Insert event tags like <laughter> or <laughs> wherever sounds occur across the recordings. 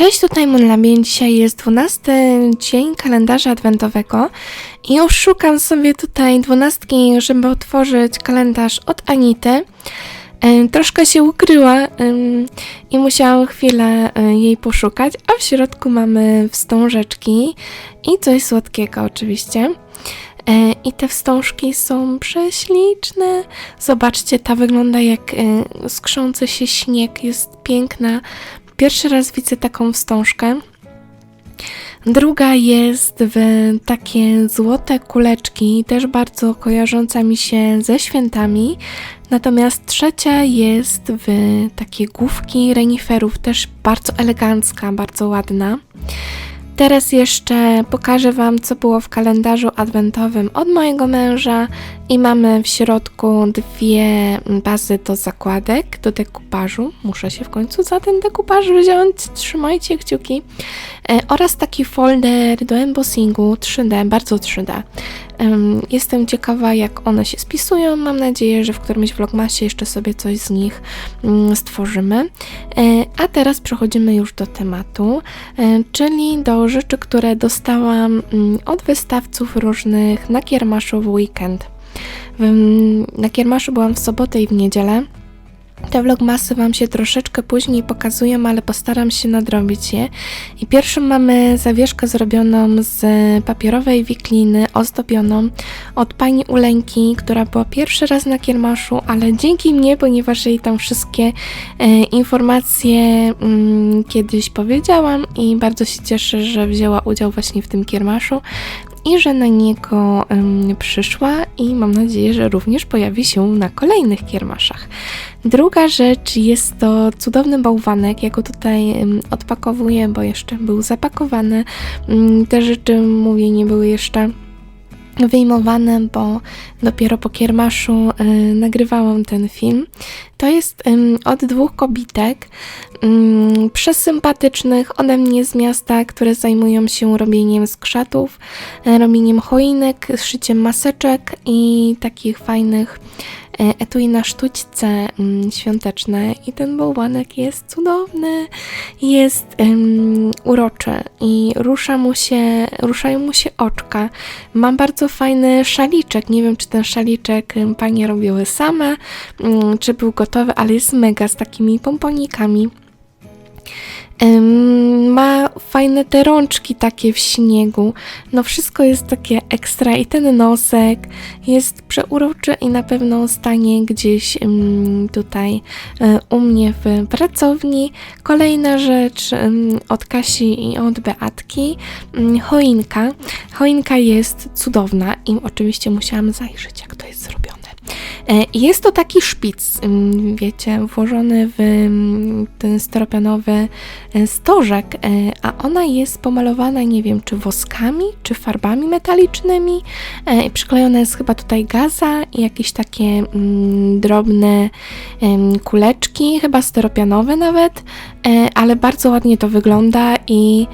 Cześć, tutaj Monlabien. Dzisiaj jest 12 dzień kalendarza adwentowego i już szukam sobie tutaj dwunastki, żeby otworzyć kalendarz od Anity. E, Troszkę się ukryła i musiałam chwilę y, jej poszukać, a w środku mamy wstążeczki i coś słodkiego oczywiście. E, I te wstążki są prześliczne. Zobaczcie, ta wygląda jak e, skrzący się śnieg, jest piękna. Pierwszy raz widzę taką wstążkę. Druga jest w takie złote kuleczki, też bardzo kojarząca mi się ze świętami. Natomiast trzecia jest w takie główki reniferów, też bardzo elegancka, bardzo ładna. Teraz jeszcze pokażę Wam, co było w kalendarzu adwentowym od mojego męża i mamy w środku dwie bazy do zakładek, do dekupażu. Muszę się w końcu za ten dekupaż wziąć, trzymajcie kciuki. E, oraz taki folder do embossingu 3D, bardzo 3D. Em, Jestem ciekawa, jak one się spisują. Mam nadzieję, że w którymś vlogmasie jeszcze sobie coś z nich mm, stworzymy. E, A teraz przechodzimy już do tematu, e, czyli do rzeczy, które dostałam mm, od wystawców różnych na kiermaszu w weekend. Na kiermaszu byłam w sobotę i w niedzielę. Te vlogmasy Wam się troszeczkę później pokazują, ale postaram się nadrobić je. I pierwszym mamy zawieszkę zrobioną z papierowej wikliny, ozdobioną od pani Uleńki, która była pierwszy raz na kiermaszu, ale dzięki mnie, ponieważ jej tam wszystkie e, informacje mm, kiedyś powiedziałam i bardzo się cieszę, że wzięła udział właśnie w tym kiermaszu i że na niego przyszła i mam nadzieję, że również pojawi się na kolejnych kiermaszach. Druga rzecz jest to cudowny bałwanek. Ja go tutaj em, odpakowuję, bo jeszcze był zapakowany. Mm, Te rzeczy, mówię, nie były jeszcze wyjmowane, bo dopiero po kiermaszu e, nagrywałam ten film. To jest em, od dwóch kobitek, mm, przesympatycznych ode mnie z miasta, które zajmują się robieniem skrzatów, e, robieniem choinek, szyciem maseczek i takich fajnych etui na sztućce mm, świąteczne. I ten bałwanek jest cudowny, jest em, uroczy i rusza mu się, ruszają mu się oczka. Mam bardzo fajny szaliczek. Nie wiem, czy ten szaliczek panie robiły same, mm, czy był gotowy, ale jest mega z takimi pomponikami. Ma fajne te rączki takie w śniegu. No wszystko jest takie ekstra i ten nosek jest przeuroczy i na pewno stanie gdzieś tutaj e, u mnie w pracowni. Kolejna rzecz od Kasi i od Beatki. em, Choinka. Choinka jest cudowna i oczywiście musiałam zajrzeć jak to jest zrobione. E, Jest to taki szpic, wiecie, włożony w ten styropianowy e, stożek, e, a ona jest pomalowana, nie wiem, czy woskami, czy farbami metalicznymi. Przyklejona jest chyba tutaj gaza i jakieś takie mm, drobne kuleczki, chyba styropianowe nawet, ale bardzo ładnie to wygląda i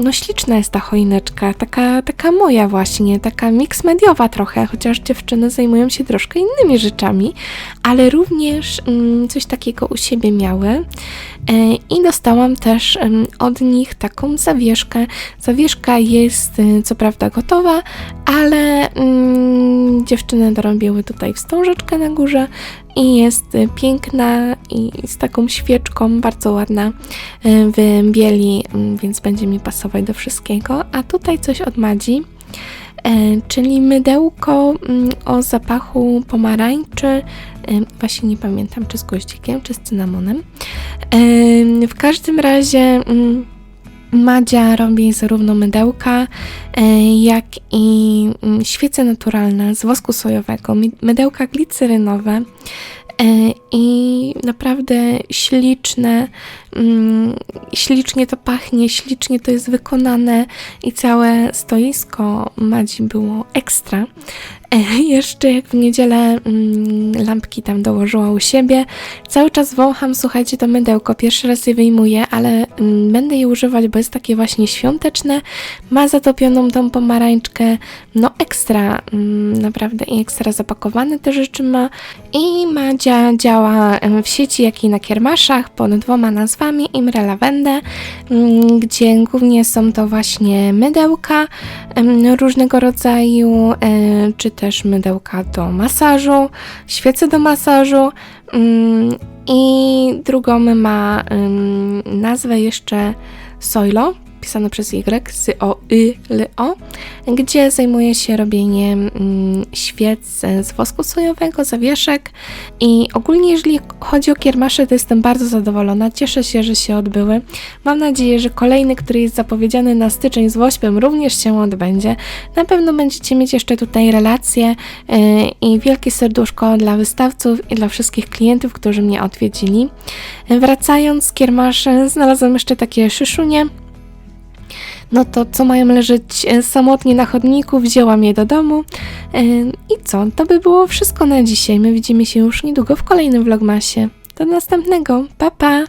no śliczna jest ta choineczka, taka, taka moja właśnie, taka mix mediowa trochę, chociaż dziewczyny zajmują się troszkę innymi rzeczami, ale również mm, coś takiego u siebie miały. E, I dostałam też od nich taką zawieszkę. Zawieszka jest y, co prawda gotowa, ale mm, dziewczyny dorobiły tutaj wstążeczkę na górze i jest y, piękna i z taką świeczką, bardzo ładna w bieli, mm, więc będzie mi pasować do wszystkiego. A tutaj coś od Madzi. E, czyli mydełko mm, o zapachu pomarańczy, e, właśnie nie pamiętam czy z goździkiem, czy z cynamonem. E, W każdym razie mm, Madzia robi zarówno mydełka, jak i mm, świece naturalne z wosku sojowego, mydełka glicerynowe i naprawdę śliczne, ślicznie to pachnie, ślicznie to jest wykonane i całe stoisko Madzi było ekstra. <laughs> Jeszcze jak w niedzielę mm, lampki tam dołożyła u siebie. Cały czas wącham, słuchajcie, to mydełko. Pierwszy raz je wyjmuję, ale mm, będę je używać, bo jest takie właśnie świąteczne. Ma zatopioną tą pomarańczkę. No ekstra, mm, naprawdę i ekstra zapakowane te rzeczy ma. I Madzia działa w sieci, jak i na kiermaszach pod dwoma nazwami Imre Lavende, mm, gdzie głównie są to właśnie mydełka em, różnego rodzaju, e, czy mydełka do masażu, świece do masażu. Mm, i drugą ma nazwę jeszcze Soilo, pisane przez Y, z o y l o, gdzie zajmuje się robieniem mm, świec z wosku sojowego, zawieszek i ogólnie jeżeli chodzi o kiermasze, to jestem bardzo zadowolona, cieszę się, że się odbyły. Mam nadzieję, że kolejny, który jest zapowiedziany na styczeń z Wośpem również się odbędzie. Na pewno będziecie mieć jeszcze tutaj relacje e, i wielkie serduszko dla wystawców i dla wszystkich klientów, którzy mnie odwiedzili. Wracając z kiermaszy, znalazłam jeszcze takie szyszunie, no to co mają leżeć e, samotnie na chodniku, wzięłam je do domu. E, I co? To by było wszystko na dzisiaj. My widzimy się już niedługo w kolejnym vlogmasie. Do następnego. Pa pa!